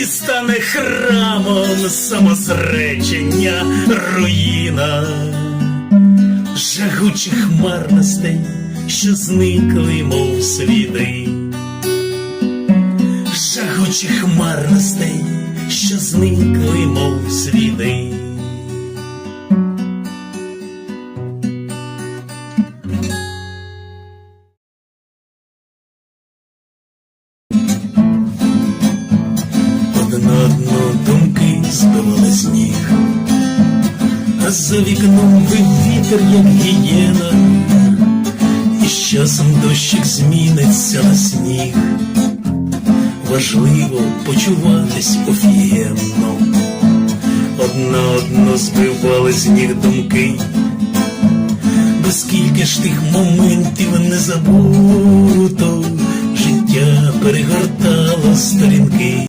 і стане храмом самозречення руїна жагучих марностей, що зникли, мов сліди, жагучих марностей, що зникли, мов сліди. За вікном вив вітер, як гієна, і з часом дощик зміниться на сніг. Важливо почуватись офігенно, одна одну збивали з ніг думки, бо скільки ж тих моментів не забуто, життя перегортало сторінки.